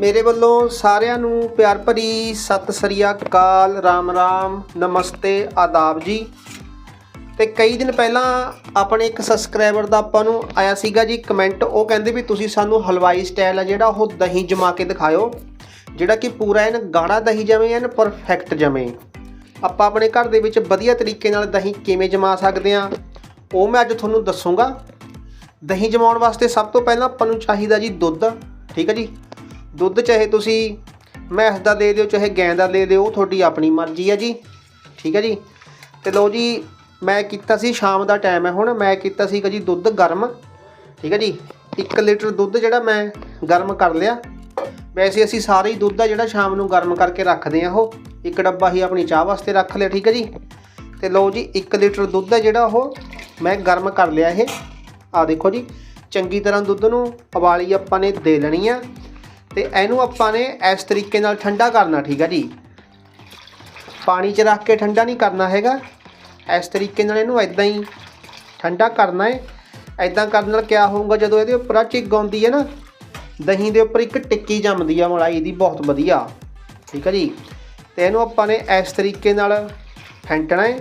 ਮੇਰੇ ਵੱਲੋਂ ਸਾਰਿਆਂ ਨੂੰ ਪਿਆਰ ਭਰੀ ਸਤਿ ਸ੍ਰੀ ਅਕਾਲ, ਰਾਮ ਰਾਮ, ਨਮਸਤੇ, ਆਦਾਬ ਜੀ। ਤੇ ਕਈ ਦਿਨ ਪਹਿਲਾਂ ਆਪਣੇ ਇੱਕ ਸਬਸਕ੍ਰਾਈਬਰ ਦਾ ਆਪਾਂ ਨੂੰ ਆਇਆ ਸੀਗਾ ਜੀ ਕਮੈਂਟ ਉਹ ਕਹਿੰਦੇ ਵੀ ਤੁਸੀਂ ਸਾਨੂੰ ਹਲਵਾਈ ਸਟਾਈਲ ਆ ਜਿਹੜਾ ਉਹ ਦਹੀਂ ਜਮਾ ਕੇ ਦਿਖਾਇਓ, ਜਿਹੜਾ ਕਿ ਪੂਰਾ ਐਨ ਗਾੜਾ ਦਹੀਂ ਜਮੇ ਐਨ ਪਰਫੈਕਟ ਜਮੇ ਆਪਾਂ ਆਪਣੇ ਘਰ ਦੇ ਵਿੱਚ ਵਧੀਆ ਤਰੀਕੇ ਨਾਲ ਦਹੀਂ ਕਿਵੇਂ ਜਮਾ ਸਕਦੇ ਆ ਉਹ ਮੈਂ ਅੱਜ ਤੁਹਾਨੂੰ ਦੱਸੂਗਾ। ਦਹੀਂ ਜਮਾਉਣ ਵਾਸਤੇ ਸਭ ਤੋਂ ਪਹਿਲਾਂ ਆਪਾਂ ਨੂੰ ਚਾਹੀਦਾ ਜੀ ਦੁੱਧ, ਠੀਕ ਹੈ ਜੀ? ਦੁੱਧ ਚਾਹੇ ਤੁਸੀਂ ਮੈਂਸ ਦਾ ਦੇ ਦਿਓ, ਚਾਹੇ ਗੈਂ ਦਾ ਦੇ ਦਿਓ, ਉਹ ਤੁਹਾਡੀ ਆਪਣੀ ਮਰਜ਼ੀ ਹੈ ਜੀ। ਠੀਕ ਹੈ ਜੀ? ਤੇ ਲਓ ਜੀ, ਮੈਂ ਕੀਤਾ ਸੀ, ਸ਼ਾਮ ਦਾ ਟਾਈਮ ਹੈ ਹੁਣ, ਮੈਂ ਕੀਤਾ ਸੀਗਾ ਜੀ ਦੁੱਧ ਗਰਮ। ਠੀਕ ਹੈ ਜੀ? 1 ਲੀਟਰ ਦੁੱਧ ਜਿਹੜਾ ਮੈਂ ਗਰਮ ਕਰ ਲਿਆ। ਵੈਸੇ ਅਸੀਂ ਸਾਰੇ ਹੀ ਦੁੱਧ ਆ ਜਿਹੜਾ ਸ਼ਾਮ ਨੂੰ ਗਰਮ ਕਰਕੇ ਰੱਖਦੇ ਆ ਉਹ। ਇੱਕ ਡੱਬਾ ਹੀ ਆਪਣੀ ਚਾਹ ਵਾਸਤੇ ਰੱਖ ਲਿਆ, ਠੀਕ ਹੈ ਜੀ? ਤੇ ਲਓ ਜੀ 1 ਲੀਟਰ ਦੁੱਧ ਹੈ ਜਿਹੜਾ ਉਹ ਮੈਂ ਗਰਮ ਕਰ ਲਿਆ ਇਹ। ਆ ਦੇਖੋ ਜੀ, ਚੰਗੀ ਤਰ੍ਹਾਂ ਦੁੱਧ ਨੂੰ ਉਬਾਲੀ ਆਪਾਂ ਨੇ ਦੇ ਲੈਣੀ ਆ। ਤੇ ਇਹਨੂੰ ਆਪਾਂ ਨੇ ਇਸ ਤਰੀਕੇ ਨਾਲ ਠੰਡਾ ਕਰਨਾ, ਠੀਕ ਹੈ ਜੀ। ਪਾਣੀ 'ਚ ਰੱਖ ਕੇ ਠੰਡਾ ਨਹੀਂ ਕਰਨਾ ਹੈਗਾ। ਇਸ ਤਰੀਕੇ ਨਾਲ ਇਹਨੂੰ ਇਦਾਂ ਹੀ ਠੰਡਾ ਕਰਨਾ ਹੈ। ਇਦਾਂ ਕਰਨ ਨਾਲ ਕੀ ਹੋਊਗਾ, ਜਦੋਂ ਇਹਦੇ ਉੱਪਰ ਆ ਝਿੱਗ ਆਉਂਦੀ ਹੈ ਨਾ, ਦਹੀਂ ਦੇ ਉੱਪਰ ਇੱਕ ਟਿੱਕੀ ਜੰਮਦੀ ਆ ਮਲਾਈ ਦੀ, ਬਹੁਤ ਵਧੀਆ। ਠੀਕ ਹੈ ਜੀ। ਤੇ ਇਹਨੂੰ ਆਪਾਂ ਨੇ ਇਸ ਤਰੀਕੇ ਨਾਲ ਫੈਂਟਣਾ ਹੈ,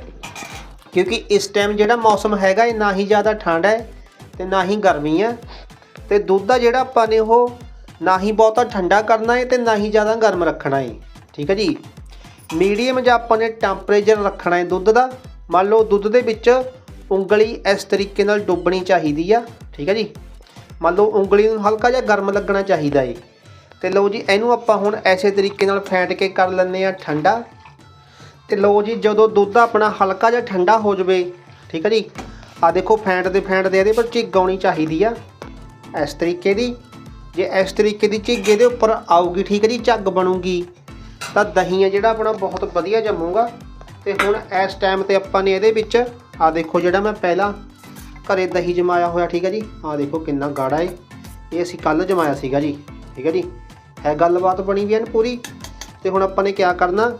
ਕਿਉਂਕਿ ਇਸ ਟਾਈਮ ਜਿਹੜਾ ਮੌਸਮ ਹੈਗਾ, ਇਹ ਨਾ ਹੀ ਜ਼ਿਆਦਾ ਠੰਡ ਹੈ ਤੇ ਨਾ ਹੀ ਗਰਮੀ ਹੈ। ਤੇ ਦੁੱਧ ਦਾ ਜਿਹੜਾ ਆਪਾਂ ਨੇ ਉਹ ਨਾ ਹੀ ਬਹੁਤਾ ਠੰਡਾ ਕਰਨਾ ਹੈ ਤੇ ਨਾ ਹੀ ਜ਼ਿਆਦਾ ਗਰਮ ਰੱਖਣਾ ਹੈ ਠੀਕ ਹੈ ਜੀ? ਮੀਡੀਅਮ ਜਿਹਾ ਆਪਾਂ ਨੇ ਟੈਂਪਰੇਚਰ ਰੱਖਣਾ ਹੈ ਦੁੱਧ ਦਾ। ਮੰਨ ਲਓ ਦੁੱਧ ਦੇ ਵਿੱਚ ਉਂਗਲੀ ਇਸ ਤਰੀਕੇ ਨਾਲ ਡੁੱਬਣੀ ਚਾਹੀਦੀ ਆ। ਠੀਕ ਹੈ ਜੀ? ਮੰਨ ਲਓ ਉਂਗਲੀ ਨੂੰ ਹਲਕਾ ਜਿਹਾ ਗਰਮ ਲੱਗਣਾ ਚਾਹੀਦਾ ਏ। ਤੇ ਲਓ ਜੀ, ਇਹਨੂੰ ਆਪਾਂ ਹੁਣ ਐਸੇ ਤਰੀਕੇ ਨਾਲ ਫੈਂਟ ਕੇ ਕਰ ਲੈਂਦੇ ਆ ਠੰਡਾ। ਤੇ ਲਓ ਜੀ, ਜਦੋਂ ਦੁੱਧ ਆਪਣਾ ਹਲਕਾ ਜਿਹਾ ਠੰਡਾ ਹੋ ਜਵੇ, ਠੀਕ ਹੈ ਜੀ? ਆ ਦੇਖੋ ਫੈਂਟ ਦੇ ਫੈਂਟ ਦੇ ਇਹਦੇ ਪਰ ਝਿੱਗ ਆਉਣੀ ਚਾਹੀਦੀ ਆ। ਇਸ ਤਰੀਕੇ ਦੀ। ਜੇ ਇਸ ਤਰੀਕੇ ਦੀ ਝਿੱਗ ਇਹਦੇ ਉੱਪਰ ਆਊਗੀ, ਠੀਕ ਹੈ ਜੀ, ਝੱਗ ਬਣੂਗੀ, ਤਾਂ ਦਹੀਂ ਆ ਜਿਹੜਾ ਆਪਣਾ ਬਹੁਤ ਵਧੀਆ ਜੰਮੂਗਾ। ਤੇ ਹੁਣ ਇਸ ਟਾਈਮ ਤੇ ਆਪਾਂ ਨੇ ਇਹਦੇ ਵਿੱਚ ਆ ਦੇਖੋ ਜਿਹੜਾ ਮੈਂ ਪਹਿਲਾਂ ਘਰੇ ਦਹੀਂ ਜਮਾਇਆ ਹੋਇਆ, ਠੀਕ ਹੈ ਜੀ ਆ ਦੇਖੋ ਕਿੰਨਾ ਗਾੜਾ ਹੈ ਇਹ ਅਸੀਂ ਕੱਲ ਜਮਾਇਆ ਸੀਗਾ ਜੀ, ਠੀਕ ਹੈ ਜੀ। ਹੈ ਗੱਲਬਾਤ ਬਣੀ ਵੀ ਐਨ ਪੂਰੀ। ਤੇ ਹੁਣ ਆਪਾਂ ਨੇ ਕੀ ਕਰਨਾ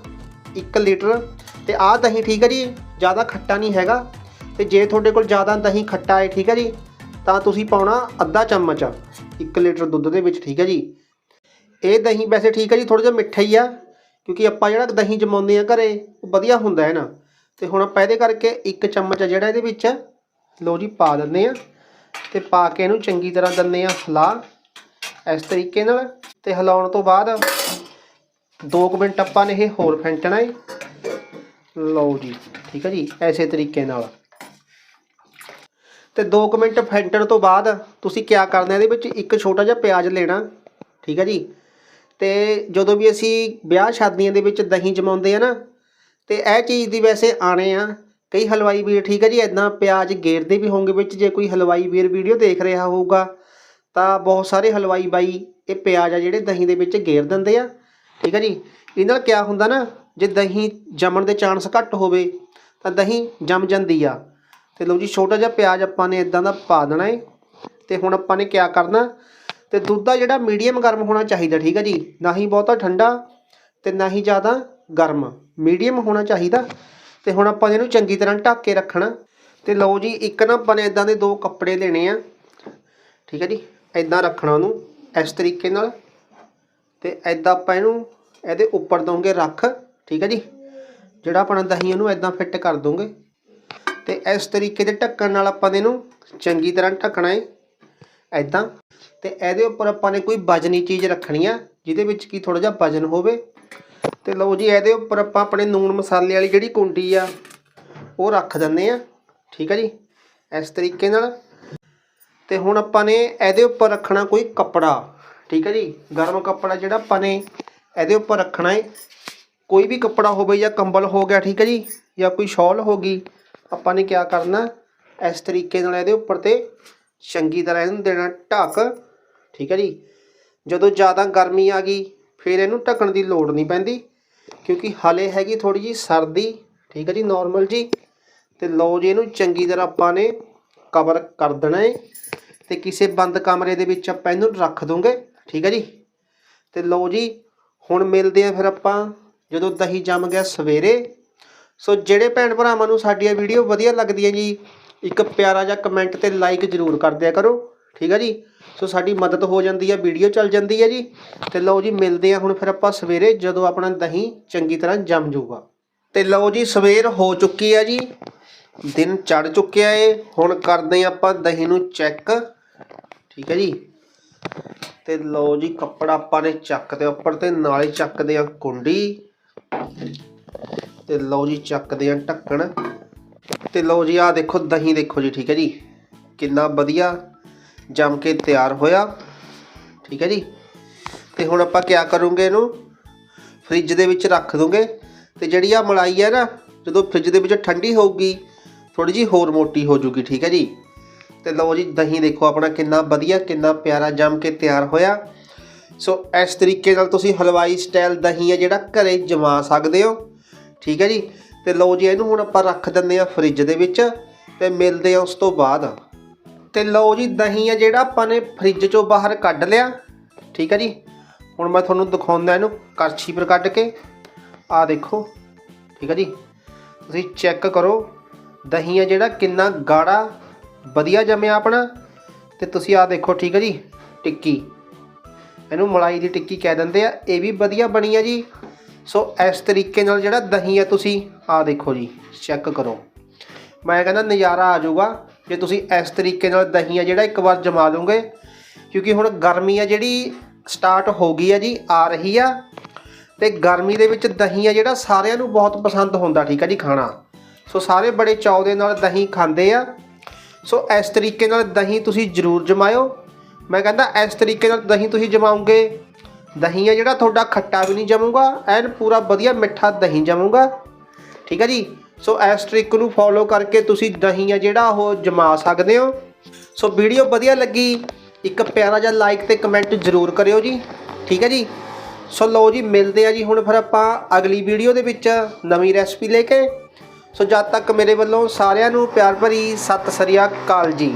1 ਲੀਟਰ, ਤੇ ਆਹ ਦਹੀਂ, ਠੀਕ ਹੈ ਜੀ, ਜ਼ਿਆਦਾ ਖੱਟਾ ਨਹੀਂ ਹੈਗਾ। ਤੇ ਜੇ ਤੁਹਾਡੇ ਕੋਲ ਜ਼ਿਆਦਾ ਦਹੀਂ ਖੱਟਾ ਹੈ ਠੀਕ ਹੈ ਜੀ, ਤਾਂ ਤੁਸੀਂ ਪਾਉਣਾ ਅੱਧਾ ਚਮਚ। 1 ਲੀਟਰ ਦੁੱਧ ਦੇ ਵਿੱਚ, ਠੀਕ ਹੈ ਜੀ? ਇਹ ਦਹੀਂ ਵੈਸੇ ਠੀਕ ਹੈ ਜੀ ਥੋੜਾ ਜਿਹਾ ਮਿੱਠਾ ਹੀ ਆ, ਕਿਉਂਕਿ ਆਪਾਂ ਜਿਹੜਾ ਦਹੀਂ ਜਮਾਉਂਦੇ ਆ ਘਰੇ, ਉਹ ਵਧੀਆ ਹੁੰਦਾ ਹੈ ਨਾ। ਤੇ ਹੁਣ ਆਪਾਂ ਇਹਦੇ ਕਰਕੇ ਇੱਕ ਚਮਚ ਆ ਜਿਹੜਾ ਇਹਦੇ ਵਿੱਚ ਲੋ ਜੀ, ਪਾ ਦਿੰਦੇ ਆ ਤੇ ਪਾ ਕੇ ਇਹਨੂੰ ਚੰਗੀ ਤਰ੍ਹਾਂ ਦਿੰਦੇ ਆ ਹਿਲਾ, ਇਸ ਤਰੀਕੇ ਨਾਲ। ਤੇ ਹਿਲਾਉਣ ਤੋਂ ਬਾਅਦ 2 ਮਿੰਟ ਆਪਾਂ ਨੇ ਇਹ ਹੋਰ ਫੈਂਟਣਾ ਹੈ ਲਓ ਜੀ, ਠੀਕ ਹੈ ਜੀ, ਐਸੇ ਤਰੀਕੇ ਨਾਲ। ਤੇ 2 ਮਿੰਟ ਫੈਂਟਣ ਤੋਂ ਬਾਅਦ ਤੁਸੀਂ ਕੀ ਕਰਨਾ ਇਹਦੇ ਵਿੱਚ ਇੱਕ ਛੋਟਾ ਜਿਹਾ ਪਿਆਜ਼ ਲੈਣਾ, ਠੀਕ ਹੈ ਜੀ? ਤੇ ਜਦੋਂ ਵੀ ਅਸੀਂ ਵਿਆਹ ਸ਼ਾਦੀਆਂ ਦੇ ਵਿੱਚ ਦਹੀਂ ਜਮਾਉਂਦੇ ਆ ਨਾ, ਤੇ ਇਹ ਚੀਜ਼ ਦੀ ਵੈਸੇ ਆਣੇ ਆ। ਕਈ ਹਲਵਾਈ ਵੀਰ, ਠੀਕ ਹੈ ਜੀ ਇਦਾਂ ਪਿਆਜ਼ ਗੇਰਦੇ ਵੀ ਹੋਣਗੇ ਵਿੱਚ, ਜੇ ਕੋਈ ਹਲਵਾਈ ਵੀਰ ਵੀਡੀਓ ਦੇਖ ਰਿਹਾ ਹੋਊਗਾ, ਤਾਂ ਬਹੁਤ ਸਾਰੇ ਹਲਵਾਈ ਬਾਈ ਇਹ ਪਿਆਜ਼ ਆ ਜਿਹੜੇ ਦਹੀਂ ਦੇ ਵਿੱਚ ਗੇਰ ਦਿੰਦੇ ਆ, ਠੀਕ ਹੈ ਜੀ? ਇਹਦੇ ਨਾਲ ਕੀ ਹੁੰਦਾ ਨਾ, ਜੇ ਦਹੀਂ ਜੰਮਣ ਦੇ ਚਾਂਸ ਘੱਟ ਹੋਵੇ, ਤਾਂ ਦਹੀਂ ਜੰਮ ਜਾਂਦੀ ਆ। ਤੇ ਲਓ ਜੀ, ਛੋਟਾ ਜਿਹਾ ਪਿਆਜ਼ ਆਪਾਂ ਨੇ ਇਦਾਂ ਦਾ ਪਾ ਦੇਣਾ ਹੈ ਤੇ ਹੁਣ ਆਪਾਂ ਨੇ ਕੀ ਕਰਨਾ? ਤੇ ਦੁੱਧ ਦਾ ਜਿਹੜਾ ਮੀਡੀਅਮ ਗਰਮ ਹੋਣਾ ਚਾਹੀਦਾ, ਠੀਕ ਹੈ ਜੀ? ਨਾ ਹੀ ਬਹੁਤਾ ਠੰਡਾ ਤੇ ਨਾ ਹੀ ਜ਼ਿਆਦਾ ਗਰਮ। ਮੀਡੀਅਮ ਹੋਣਾ ਚਾਹੀਦਾ। ਤੇ ਹੁਣ ਆਪਾਂ ਇਹਨੂੰ ਚੰਗੀ ਤਰ੍ਹਾਂ ਢੱਕ ਕੇ ਰੱਖਣਾ। ਤੇ ਲਓ ਜੀ, ਇੱਕ ਨਾ ਆਪਾਂ ਨੇ ਇਦਾਂ ਦੇ ਦੋ ਕੱਪੜੇ ਲੈਣੇ ਆ। ਠੀਕ ਹੈ ਜੀ? ਇਦਾਂ ਰੱਖਣਾ ਉਹਨੂੰ ਇਸ ਤਰੀਕੇ ਨਾਲ। ਤੇ ਇਦਾਂ ਆਪਾਂ ਇਹਨੂੰ ਇਹਦੇ ਉੱਪਰ ਦੋਗੇ ਰੱਖ। ਠੀਕ ਹੈ ਜੀ? ਜਿਹੜਾ ਆਪਣਾ ਦਹੀਂ ਉਹਨੂੰ ਇਦਾਂ ਫਿੱਟ ਕਰ ਦੋਗੇ ਤੇ ਇਸ ਤਰੀਕੇ ਦੇ ਢੱਕਣ ਨਾਲ ਆਪਾਂ ਨੇ ਇਹਨੂੰ ਚੰਗੀ ਤਰ੍ਹਾਂ ਢੱਕਣਾ ਹੈ ਇਦਾਂ ਤੇ ਇਹਦੇ ਉੱਪਰ ਆਪਾਂ ਨੇ ਕੋਈ ਵਜਨੀ ਚੀਜ਼ ਰੱਖਣੀ ਆ, ਜਿਹਦੇ ਵਿੱਚ ਕੀ ਥੋੜਾ ਜਿਹਾ ਵਜਨ ਹੋਵੇ। ਤੇ ਲਓ ਜੀ, ਇਹਦੇ ਉੱਪਰ ਆਪਾਂ ਆਪਣੇ ਨੂਣ ਮਸਾਲੇ ਵਾਲੀ ਜਿਹੜੀ ਕੁੰਡੀ ਆ, ਉਹ ਰੱਖ ਦਿੰਦੇ ਆ, ਠੀਕ ਹੈ ਜੀ, ਇਸ ਤਰੀਕੇ ਨਾਲ। ਤੇ ਹੁਣ ਆਪਾਂ ਨੇ ਇਹਦੇ ਉੱਪਰ ਰੱਖਣਾ ਕੋਈ ਕੱਪੜਾ, ਠੀਕ ਹੈ ਜੀ, ਗਰਮ ਕੱਪੜਾ ਜਿਹੜਾ ਆਪਾਂ ਨੇ ਇਹਦੇ ਉੱਪਰ ਰੱਖਣਾ ਹੈ ਕੋਈ ਵੀ ਕੱਪੜਾ ਹੋਵੇ ਜਾਂ ਕੰਬਲ ਹੋ ਗਿਆ, ਠੀਕ ਹੈ ਜੀ, ਜਾਂ ਕੋਈ ਸ਼ਾਲ ਹੋ ਗਈ ਆਪਾਂ ਨੇ ਕੀ ਕਰਨਾ? ਇਸ ਤਰੀਕੇ ਨਾਲ ਇਹਦੇ ਉੱਪਰ ਤੇ ਚੰਗੀ ਤਰ੍ਹਾਂ ਇਹਨੂੰ ਦੇਣਾ ਢੱਕ, ਠੀਕ ਹੈ ਜੀ? ਜਦੋਂ ਜ਼ਿਆਦਾ ਗਰਮੀ ਆ ਗਈ, ਫਿਰ ਇਹਨੂੰ ਢੱਕਣ ਦੀ ਲੋੜ ਨਹੀਂ ਪੈਂਦੀ, ਕਿਉਂਕਿ ਹਲੇ ਹੈਗੀ ਥੋੜੀ ਜੀ ਸਰਦੀ, ਠੀਕ ਹੈ ਜੀ ਨਾਰਮਲ ਜੀ। ਤੇ ਲਓ ਜੀ, ਇਹਨੂੰ ਚੰਗੀ ਤਰ੍ਹਾਂ ਆਪਾਂ ਨੇ ਕਵਰ ਕਰ ਦੇਣਾ ਹੈ ਤੇ ਕਿਸੇ ਬੰਦ ਕਮਰੇ ਦੇ ਵਿੱਚ ਆਪਾਂ ਇਹਨੂੰ ਰੱਖ ਦੋਗੇ, ਠੀਕ ਹੈ ਜੀ? ਤੇ ਲਓ ਜੀ, ਹੁਣ ਮਿਲਦੇ ਆ ਫਿਰ ਆਪਾਂ, ਜਦੋਂ ਦਹੀਂ ਜੰਮ ਗਿਆ ਸਵੇਰੇ। ਸੋ ਜਿਹੜੇ ਭੈਣ ਭਰਾਵਾਂ ਨੂੰ ਸਾਡੀਆਂ ਵੀਡੀਓ ਵਧੀਆ ਲੱਗਦੀਆਂ ਜੀ, ਇੱਕ ਪਿਆਰਾ ਜਿਹਾ ਕਮੈਂਟ ਤੇ ਲਾਈਕ ਜ਼ਰੂਰ ਕਰ ਦਿਆ ਕਰੋ, ਠੀਕ ਹੈ ਜੀ? ਸੋ ਸਾਡੀ ਮਦਦ ਹੋ ਜਾਂਦੀ ਹੈ ਵੀਡੀਓ ਚੱਲ ਜਾਂਦੀ ਹੈ ਜੀ। ਤੇ ਲਓ ਜੀ, ਮਿਲਦੇ ਆ ਹੁਣ ਫਿਰ ਆਪਾਂ ਸਵੇਰੇ, ਜਦੋਂ ਆਪਣਾ ਦਹੀਂ ਚੰਗੀ ਤਰ੍ਹਾਂ ਜੰਮ ਜਾਊਗਾ। ਤੇ ਲਓ ਜੀ, ਸਵੇਰ ਹੋ ਚੁੱਕੀ ਹੈ ਜੀ। ਦਿਨ ਚੜ ਚੁੱਕਿਆ ਏ। ਹੁਣ ਕਰਦੇ ਹਾਂ ਆਪਾਂ ਦਹੀਂ ਨੂੰ ਚੈੱਕ ਠੀਕ ਹੈ ਜੀ? ਤੇ ਲਓ ਜੀ, ਕੱਪੜਾ ਆਪਾਂ ਨੇ ਚੱਕ ਤੇ ਉੱਪਰ ਤੇ ਨਾਲ ਹੀ ਚੱਕਦੇ ਆ ਕੁੰਡੀ। ਤੇ ਲਓ ਜੀ, ਚੱਕਦੇ ਆ ਢੱਕਣ। ਤੇ ਲਓ ਜੀ, ਆਹ ਦੇਖੋ, ਦਹੀਂ ਦੇਖੋ ਜੀ, ਠੀਕ ਹੈ ਜੀ। ਕਿੰਨਾ ਵਧੀਆ ਜੰਮ ਕੇ ਤਿਆਰ ਹੋਇਆ, ਠੀਕ ਹੈ ਜੀ। ਤੇ ਹੁਣ ਆਪਾਂ ਕਿਆ ਕਰੂੰਗੇ ਇਹਨੂੰ? ਫ੍ਰਿਜ ਦੇ ਵਿੱਚ ਰੱਖ ਦੂੰਗੇ। ਤੇ ਜਿਹੜੀ ਆ ਮਲਾਈ ਹੈ ਨਾ, ਜਦੋਂ ਫ੍ਰਿਜ ਦੇ ਵਿੱਚ ਠੰਡੀ ਹੋਊਗੀ ਥੋੜੀ ਜੀ ਹੋਰ ਮੋਟੀ ਹੋ ਜੂਗੀ, ਠੀਕ ਹੈ ਜੀ। ਤੇ ਲਓ ਜੀ, ਦਹੀਂ ਦੇਖੋ, ਆਪਣਾ ਕਿੰਨਾ ਵਧੀਆ, ਕਿੰਨਾ ਪਿਆਰਾ ਜੰਮ ਕੇ ਤਿਆਰ ਹੋਇਆ। ਸੋ ਇਸ ਤਰੀਕੇ ਨਾਲ ਤੁਸੀਂ ਹਲਵਾਈ ਸਟਾਈਲ ਦਹੀਂ ਹੈ ਜਿਹੜਾ ਘਰੇ ਜਮਾ ਸਕਦੇ ਹੋ। ਠੀਕ ਹੈ ਜੀ? ਤੇ ਲਓ ਜੀ, ਇਹਨੂੰ ਹੁਣ ਆਪਾਂ ਰੱਖ ਦਿੰਦੇ ਆ ਫ੍ਰਿਜ ਦੇ ਵਿੱਚ ਤੇ ਮਿਲਦੇ ਆ ਉਸ ਤੋਂ ਬਾਅਦ। ਤੇ ਲਓ ਜੀ, ਦਹੀਂ ਹੈ ਜਿਹੜਾ ਆਪਾਂ ਨੇ ਫ੍ਰਿਜ ਚੋਂ ਬਾਹਰ ਕੱਢ ਲਿਆ। ਠੀਕ ਹੈ ਜੀ? ਹੁਣ ਮੈਂ ਤੁਹਾਨੂੰ ਦਿਖਾਉਂਦਾ ਇਹਨੂੰ ਕਰਛੀ ਪਰ ਕੱਢ ਕੇ। ਆ ਦੇਖੋ, ਠੀਕ ਹੈ ਜੀ? ਤੁਸੀਂ ਚੈੱਕ ਕਰੋ, ਦਹੀਂ ਹੈ ਜਿਹੜਾ ਕਿੰਨਾ ਗਾੜਾ, ਵਧੀਆ ਜੰਮਿਆ ਆਪਣਾ। ਤੇ ਤੁਸੀਂ ਆ ਦੇਖੋ, ਠੀਕ ਹੈ ਜੀ? ਟਿੱਕੀ। ਇਹਨੂੰ ਮਲਾਈ ਦੀ ਟਿੱਕੀ ਕਹਿ ਦਿੰਦੇ ਆ। ਇਹ ਵੀ ਵਧੀਆ ਬਣੀ ਆ ਜੀ। ਸੋ ਇਸ ਤਰੀਕੇ ਨਾਲ ਜਿਹੜਾ ਦਹੀਂ ਹੈ ਤੁਸੀਂ ਆ ਦੇਖੋ ਜੀ ਚੈੱਕ ਕਰੋ। ਮੈਂ ਕਹਿੰਦਾ ਨਜ਼ਾਰਾ ਆ ਜਾਊਗਾ ਜੇ ਤੁਸੀਂ ਇਸ ਤਰੀਕੇ ਨਾਲ ਦਹੀਂ ਆ ਜਿਹੜਾ ਇੱਕ ਵਾਰ ਜਮਾ ਲਓਗੇ ਕਿਉਂਕਿ ਹੁਣ ਗਰਮੀ ਆ ਜਿਹੜੀ ਸਟਾਰਟ ਹੋ ਗਈ ਆ ਜੀ, ਆ ਰਹੀ ਆ। ਤੇ ਗਰਮੀ ਦੇ ਵਿੱਚ ਦਹੀਂ ਆ ਜਿਹੜਾ ਸਾਰਿਆਂ ਨੂੰ ਬਹੁਤ ਪਸੰਦ ਹੁੰਦਾ, ਠੀਕ ਆ ਜੀ, ਖਾਣਾ। ਸੋ ਸਾਰੇ ਬੜੇ ਚਾਅ ਦੇ ਨਾਲ ਦਹੀਂ ਖਾਂਦੇ ਆ। ਸੋ ਇਸ ਤਰੀਕੇ ਨਾਲ ਦਹੀਂ ਤੁਸੀਂ ਜ਼ਰੂਰ ਜਮਾਇਓ। ਮੈਂ ਕਹਿੰਦਾ ਇਸ ਤਰੀਕੇ ਨਾਲ ਦਹੀਂ ਤੁਸੀਂ ਜਮਾਉਂਗੇ ਦਹੀਂ ਆ ਜਿਹੜਾ ਤੁਹਾਡਾ ਖੱਟਾ ਵੀ ਨਹੀਂ ਜਮੂਗਾ, ਐਨ ਪੂਰਾ ਵਧੀਆ ਮਿੱਠਾ ਦਹੀਂ ਜਮੂਗਾ। ਠੀਕ ਹੈ ਜੀ? ਸੋ ਇਸ ਟ੍ਰਿਕ ਨੂੰ ਫੋਲੋ ਕਰਕੇ ਤੁਸੀਂ ਦਹੀਂ ਆ ਜਿਹੜਾ ਉਹ ਜਮਾ ਸਕਦੇ ਹੋ। ਸੋ ਵੀਡੀਓ ਵਧੀਆ ਲੱਗੀ, ਇੱਕ ਪਿਆਰਾ ਜਿਹਾ ਲਾਈਕ ਤੇ ਕਮੈਂਟ ਜ਼ਰੂਰ ਕਰਿਓ ਜੀ। ਠੀਕ ਹੈ ਜੀ? ਸੋ ਲਓ ਜੀ, ਮਿਲਦੇ ਆ ਜੀ ਹੁਣ ਫਿਰ ਆਪਾਂ ਅਗਲੀ ਵੀਡੀਓ ਦੇ ਵਿੱਚ ਨਵੀਂ ਰੈਸਪੀ ਲੈ ਕੇ। ਸੋ ਜਦ ਤੱਕ ਮੇਰੇ ਵੱਲੋਂ ਸਾਰਿਆਂ ਨੂੰ ਪਿਆਰ ਭਰੀ ਸਤਿ ਸ੍ਰੀ ਅਕਾਲ ਜੀ।